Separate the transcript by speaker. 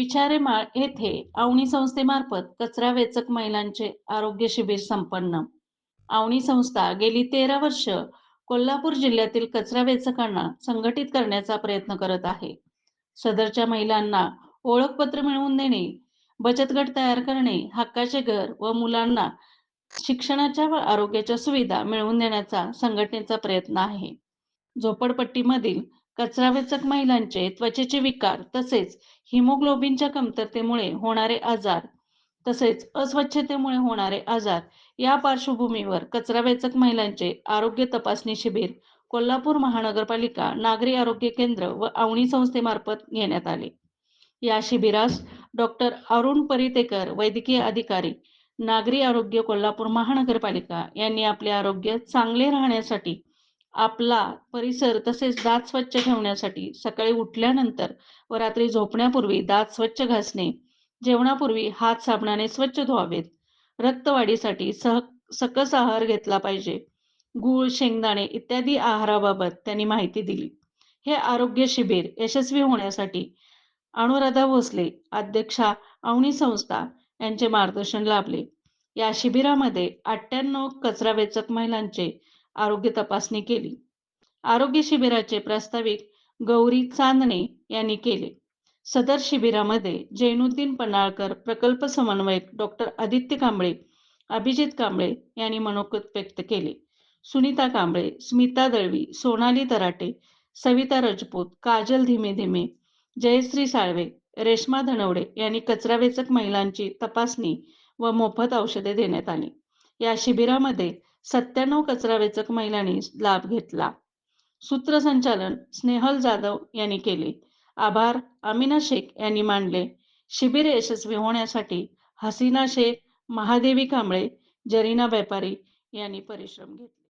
Speaker 1: विचारेमाळ येथे आवणी संस्थेमार्फत कचरा वेचक महिलांचे आरोग्य शिबिर संपन्न. आवणी संस्था गेली तेरा वर्ष कोल्हापूर जिल्ह्यातील कचरा वेचकांना संघटित करण्याचा प्रयत्न करत आहे. सदरच्या महिलांना ओळखपत्र मिळवून देणे बचत गट तयार करणे हक्काचे घर व मुलांना शिक्षणाच्या व आरोग्याच्या सुविधा मिळवून देण्याचा संघटनेचा प्रयत्न आहे. झोपडपट्टीमधील कचरावेचक महिलांचे त्वचेचे विकार तसेच हिमोग्लोबिनच्या कमतरतेमुळे होणारे आजार तसेच अस्वच्छतेमुळे होणारे आजार या पार्श्वभूमीवर कचरावेचक महिलांचे आरोग्य तपासणी शिबिर कोल्हापूर महानगरपालिका नागरी आरोग्य केंद्र व आवणी संस्थेमार्फत घेण्यात आले. या शिबिरास डॉक्टर अरुण परितेकर वैद्यकीय अधिकारी नागरी आरोग्य कोल्हापूर महानगरपालिका यांनी आपले आरोग्य चांगले राहण्यासाठी आपला परिसर तसेच दात स्वच्छ ठेवण्यासाठी सकाळी उठल्यानंतर व रात्री झोपण्यापूर्वी दात स्वच्छ घासणे जेवणापूर्वी हात साबणाने स्वच्छ धुवावेत. रक्तवाढीसाठी सह सकस आहार घेतला पाहिजे. गूळ शेंगदाणे इत्यादी आहाराबाबत त्यांनी माहिती दिली. हे आरोग्य शिबिर यशस्वी होण्यासाठी अनुराधा भोसले अध्यक्षा अवनी संस्था यांचे मार्गदर्शन लाभले. या शिबिरामध्ये अठ्ठ्याण्णव कचरा वेचक महिलांचे आरोग्य तपासणी केली. आरोग्य शिबिराचे प्रास्ताविक गौरी चांदणे यांनी केले. सदर शिबिरामध्ये जैनुद्दीन पन्हाळकर प्रकल्प समन्वयक डॉक्टर आदित्य कांबळे अभिजित कांबळे यांनी मनोगत व्यक्त केले. सुनीता कांबळे स्मिता दळवी सोनाली तराटे सविता राजपूत काजल धीमे धीमे जयश्री साळवे रेश्मा धनवडे यांनी कचरा वेचक महिलांची तपासणी व मोफत औषधे देण्यात आली. या शिबिरामध्ये सत्त्याण्णव कचरा वेचक महिलांनी लाभ घेतला. सूत्रसंचालन स्नेहल जाधव यांनी केले. आभार अमिना शेख यांनी मानले शिबिर यशस्वी होण्यासाठी हसीना शेख महादेवी कांबळे जरीना व्यापारी यांनी परिश्रम घेतले.